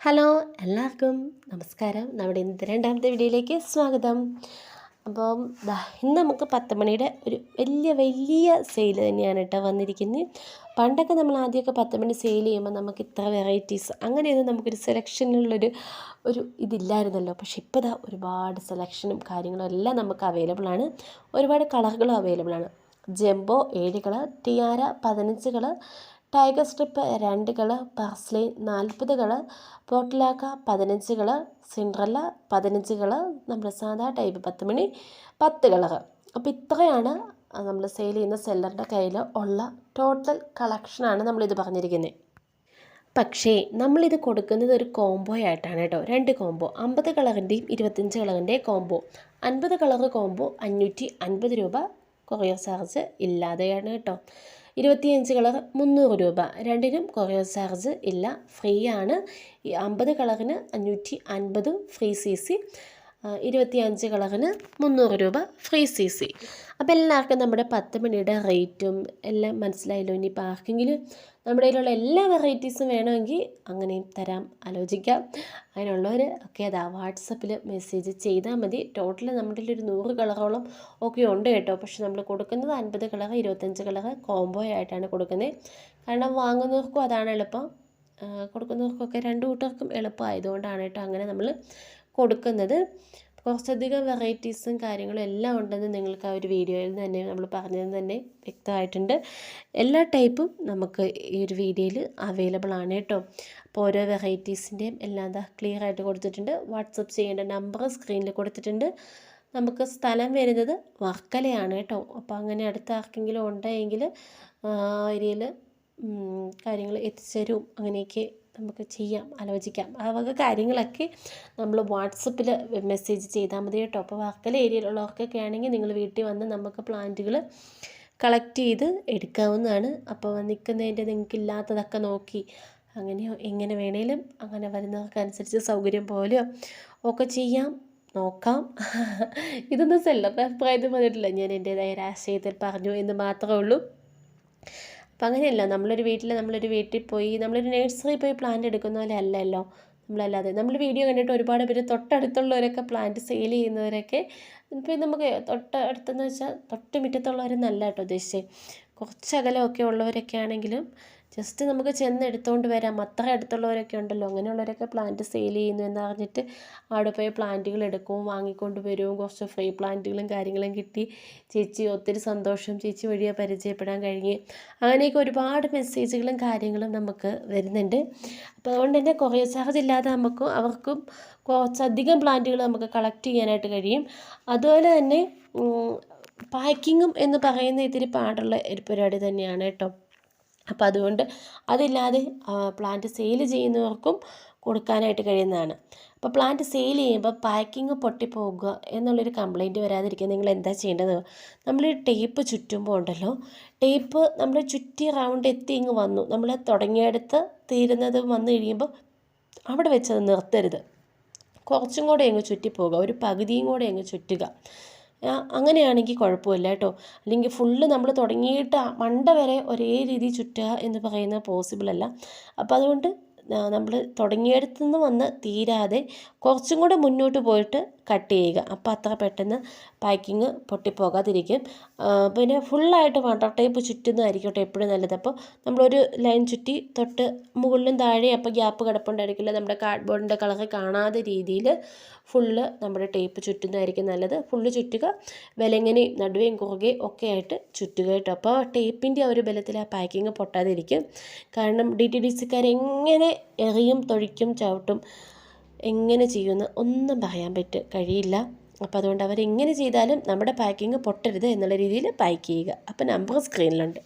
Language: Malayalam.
ഹലോ എല്ലാവർക്കും നമസ്കാരം. നമ്മുടെ ഇന്നത്തെ രണ്ടാമത്തെ വീഡിയോയിലേക്ക് സ്വാഗതം. അപ്പം ഇന്ന് നമുക്ക് പത്ത് മണിയുടെ ഒരു വലിയ വലിയ സെയിൽ തന്നെയാണ് കേട്ടോ വന്നിരിക്കുന്നത് പണ്ടൊക്കെ നമ്മൾ ആദ്യമൊക്കെ പത്ത് മണി സെയിൽ ചെയ്യുമ്പോൾ നമുക്ക് ഇത്ര വെറൈറ്റീസ് അങ്ങനെയൊന്നും നമുക്കൊരു സെലക്ഷനുള്ളൊരു ഒരു ഇതില്ലായിരുന്നല്ലോ. പക്ഷേ ഇപ്പോൾ ഇതാ ഒരുപാട് സെലക്ഷനും കാര്യങ്ങളും എല്ലാം നമുക്ക് അവൈലബിൾ ആണ്. ഒരുപാട് കളറുകളും അവൈലബിൾ ആണ്. ജംബോ ഏഴ് കളർ ടിയാര പതിനഞ്ച് കളർ ടൈഗർ സ്ട്രിപ്പ് രണ്ട് കളർ പാർസ്ലി നാൽപ്പത് കളർ പോട്ടിലാക്ക പതിനഞ്ച് കളർ സിൻഡ്രല്ല പതിനഞ്ച് കളർ നമ്മുടെ സാധാ ടൈപ്പ് പത്ത് മണി പത്ത് കളറ്. അപ്പോൾ ഇത്രയാണ് നമ്മൾ സെയിൽ ചെയ്യുന്ന സെല്ലറുടെ കയ്യിൽ ഉള്ള ടോട്ടൽ കളക്ഷനാണ് നമ്മളിത് പറഞ്ഞിരിക്കുന്നത് പക്ഷേ നമ്മളിത് കൊടുക്കുന്നത് ഒരു കോംബോ ആയിട്ടാണ് കേട്ടോ. രണ്ട് കോംബോ അമ്പത് കളറിന്റെയും ഇരുപത്തഞ്ച് കളറിന്റെയും കോംബോ അൻപത് കളർ കോംബോ അഞ്ഞൂറ്റി അൻപത് രൂപ കൊറിയർ ചാർജ് ഇല്ലാതെയാണ് കേട്ടോ. ഇരുപത്തിയഞ്ച് കളർ മുന്നൂറ് രൂപ. രണ്ടിനും കൊറിയർ ചാർജ് ഇല്ല. ഫ്രീ ആണ് ഈ അമ്പത് കളറിന് അഞ്ഞൂറ്റി അൻപത് ഫ്രീ സി സി. ഇരുപത്തിയഞ്ച് കളറിന് മുന്നൂറ് രൂപ ഫ്രീ സി സി. അപ്പോൾ എല്ലാവർക്കും നമ്മുടെ പത്ത് മണിയുടെ റേറ്റും എല്ലാം മനസ്സിലായല്ലോ. ഇനിയിപ്പോൾ ആർക്കെങ്കിലും നമ്മുടെ കയ്യിലുള്ള എല്ലാ വെറൈറ്റീസും വേണമെങ്കിൽ അങ്ങനെയും തരാം. ആലോചിക്കാം. അതിനുള്ളവർ ഒക്കെ അതാ വാട്സപ്പിൽ മെസ്സേജ് ചെയ്താൽ മതി. ടോട്ടൽ നമ്മുടെ ഒരു നൂറ് കളറോളം ഒക്കെ ഉണ്ട് കേട്ടോ. പക്ഷെ നമ്മൾ കൊടുക്കുന്നത് അൻപത് കളർ ഇരുപത്തഞ്ച് കളർ കോംബോ ആയിട്ടാണ് കൊടുക്കുന്നത്. കാരണം വാങ്ങുന്നവർക്കും അതാണ് എളുപ്പം. കൊടുക്കുന്നവർക്കൊക്കെ രണ്ട് കൂട്ടർക്കും എളുപ്പമായതുകൊണ്ടാണ് കേട്ടോ അങ്ങനെ നമ്മൾ കൊടുക്കുന്നത്. കുറച്ചധികം വെറൈറ്റീസും കാര്യങ്ങളും എല്ലാം ഉണ്ടെന്ന് നിങ്ങൾക്ക് ആ ഒരു വീഡിയോയിൽ തന്നെ നമ്മൾ പറഞ്ഞത് തന്നെ വ്യക്തമായിട്ടുണ്ട്. എല്ലാ ടൈപ്പും നമുക്ക് ഈ ഒരു വീഡിയോയിൽ അവൈലബിൾ ആണ് കേട്ടോ. അപ്പോൾ ഓരോ വെറൈറ്റീസിന്റെയും എല്ലാം ക്ലിയർ ആയിട്ട് കൊടുത്തിട്ടുണ്ട്. വാട്സപ്പ് ചെയ്യേണ്ട നമ്പർ സ്ക്രീനിൽ കൊടുത്തിട്ടുണ്ട്. നമുക്ക് സ്ഥലം വരുന്നത് വർക്കലയാണ് കേട്ടോ. അപ്പോൾ അങ്ങനെ അടുത്ത ആർക്കെങ്കിലും ഉണ്ടെങ്കിൽ ഏരിയയിൽ കാര്യങ്ങൾ എത്തിച്ചേരും അങ്ങനെയൊക്കെ നമുക്ക് ചെയ്യാം ആലോചിക്കാം. ആ വക കാര്യങ്ങളൊക്കെ നമ്മൾ വാട്സപ്പിൽ മെസ്സേജ് ചെയ്താൽ മതി കേട്ടോ. അപ്പോൾ വർക്കല ഏരിയയിലുള്ളവർക്കൊക്കെ ആണെങ്കിൽ നിങ്ങൾ വീട്ടിൽ വന്ന് നമുക്ക് പ്ലാന്റുകൾ കളക്ട് ചെയ്ത് എടുക്കാവുന്നതാണ്. അപ്പോൾ നിൽക്കുന്നതിന്റെ നിങ്ങൾക്ക് ഇല്ലാത്തതൊക്കെ നോക്കി അങ്ങനെയോ എങ്ങനെ വേണേലും അങ്ങനെ വരുന്നവർക്കനുസരിച്ച് സൗകര്യം പോലെയോ ഒക്കെ ചെയ്യാം. നോക്കാം. ഇതൊന്നും സെല്ലപ്പ് അഭിപ്രായത്തിൽ വന്നിട്ടില്ല ഞാൻ എന്റേതായ രാഷ്ട്രീയത്തിൽ പറഞ്ഞു എന്ന് മാത്രമേ ഉള്ളൂ. അപ്പം അങ്ങനെയല്ല. നമ്മളൊരു വീട്ടിൽ നമ്മളൊരു വീട്ടിൽ പോയി നമ്മളൊരു നഴ്സറി പോയി പ്ലാന്റ് എടുക്കുന്ന പോലെ അല്ലല്ലോ. നമ്മളല്ലാതെ നമ്മൾ വീഡിയോ കണ്ടിട്ട് ഒരുപാട് പേര് തൊട്ടടുത്തുള്ളവരൊക്കെ പ്ലാന്റ് സെയിൽ ചെയ്യുന്നവരൊക്കെ ഇപ്പം നമുക്ക് തൊട്ടടുത്തെന്ന് വെച്ചാൽ തൊട്ട് മുറ്റത്തുള്ളവരെന്നല്ല കേട്ടോ ഉദ്ദേശിച്ചത്. കുറച്ച് അകലമൊക്കെ ഉള്ളവരൊക്കെ ആണെങ്കിലും ജസ്റ്റ് നമുക്ക് ചെന്ന് എടുത്തുകൊണ്ട് വരാം. അത്ര അടുത്തുള്ളവരൊക്കെ ഉണ്ടല്ലോ. അങ്ങനെയുള്ളവരൊക്കെ പ്ലാന്റ് സെയിൽ ചെയ്യുന്നു എന്ന് പറഞ്ഞിട്ട് അവിടെ പോയി പ്ലാന്റുകൾ എടുക്കും വാങ്ങിക്കൊണ്ട് വരും. കുറച്ച് ഫ്രീ പ്ലാന്റുകളും കാര്യങ്ങളും കിട്ടി. ചേച്ചി ഒത്തിരി സന്തോഷം. ചേച്ചി വഴിയെ പരിചയപ്പെടാൻ കഴിഞ്ഞ്. അങ്ങനെയൊക്കെ ഒരുപാട് മെസ്സേജുകളും കാര്യങ്ങളും നമുക്ക് വരുന്നുണ്ട്. അപ്പോൾ അതുകൊണ്ട് തന്നെ കുറേ ചാർജ് ഇല്ലാതെ നമുക്കും അവർക്കും കുറച്ചധികം പ്ലാന്റുകൾ നമുക്ക് കളക്ട് ചെയ്യാനായിട്ട് കഴിയും. അതുപോലെ തന്നെ പാക്കിങ്ങും എന്ന് പറയുന്ന ഇത്തിരി പാടുള്ള ഒരു പരിപാടി തന്നെയാണ് കേട്ടോ. അപ്പോൾ അതുകൊണ്ട് അതില്ലാതെ പ്ലാന്റ് സെയിൽ ചെയ്യുന്നവർക്കും കൊടുക്കാനായിട്ട് കഴിയുന്നതാണ്. അപ്പോൾ പ്ലാന്റ് സെയിൽ ചെയ്യുമ്പോൾ പാക്കിങ് പൊട്ടിപ്പോകുക എന്നുള്ളൊരു കംപ്ലയിന്റ് വരാതിരിക്കാൻ നിങ്ങൾ എന്താ ചെയ്യേണ്ടത്? നമ്മൾ ടേപ്പ് ചുറ്റുമ്പോൾ ഉണ്ടല്ലോ ടേപ്പ് നമ്മൾ ചുറ്റി റൗണ്ട് എത്തി ഇങ്ങ് വന്നു. നമ്മൾ തുടങ്ങിയെടുത്ത് തീരുന്നത് വന്നു കഴിയുമ്പോൾ അവിടെ വെച്ചത് നിർത്തരുത്. കുറച്ചും കൂടെ അങ്ങ് ചുറ്റിപ്പോകുക ഒരു പകുതിയും കൂടെ അങ്ങ് ചുറ്റുക. അങ്ങനെയാണെങ്കിൽ കുഴപ്പമില്ല കേട്ടോ. അല്ലെങ്കിൽ ഫുള്ള് നമ്മൾ തുടങ്ങിയിട്ട് മണ്ട വരെ ഒരേ രീതി ചുറ്റുക എന്ന് പറയുന്നത് പോസിബിൾ അല്ല. അപ്പോൾ അതുകൊണ്ട് നമ്മൾ തുടങ്ങിയിടത്തു നിന്ന് വന്ന് തീരാതെ കുറച്ചും കൂടെ മുന്നോട്ട് പോയിട്ട് കട്ട് ചെയ്യുക. അപ്പോൾ അത്ര പെട്ടെന്ന് പാക്കിങ് പൊട്ടിപ്പോകാതിരിക്കും. പിന്നെ ഫുള്ളായിട്ട് വാട്ടർ ടൈപ്പ് ചുറ്റുന്നതായിരിക്കട്ടെ എപ്പോഴും നല്ലത്. അപ്പോൾ നമ്മളൊരു ലൈൻ ചുറ്റി തൊട്ട് മുകളിലും താഴെ അപ്പോൾ ഗ്യാപ്പ് കിടപ്പുണ്ടായിരിക്കില്ല നമ്മുടെ കാർഡ്ബോർഡിന്റെ കളർ കാണാതെ രീതിയിൽ ഫുള്ള് നമ്മുടെ ടേപ്പ് ചുറ്റുന്നതായിരിക്കും നല്ലത്. ഫുള്ള് ചുറ്റുക വിലങ്ങനെയും നടുവേയും കുറുകയും ഒക്കെ ആയിട്ട് ചുറ്റുക കേട്ടോ. അപ്പോൾ ടേപ്പിന്റെ ആ ഒരു ബലത്തിൽ ആ പാക്കിങ് പൊട്ടാതിരിക്കും. കാരണം ഡി ടി ഡി സിക്കാർ എങ്ങനെ എറിയും തൊഴിക്കും ചവിട്ടും എങ്ങനെ ചെയ്യുമെന്ന് ഒന്നും പറയാൻ പറ്റും കഴിയില്ല. അപ്പോൾ അതുകൊണ്ട് അവരെങ്ങനെ ചെയ്താലും നമ്മുടെ പാക്കിങ് പൊട്ടരുത് എന്നുള്ള രീതിയിൽ പാക്ക് ചെയ്യുക. അപ്പോൾ നമ്പർ സ്ക്രീനിലുണ്ട്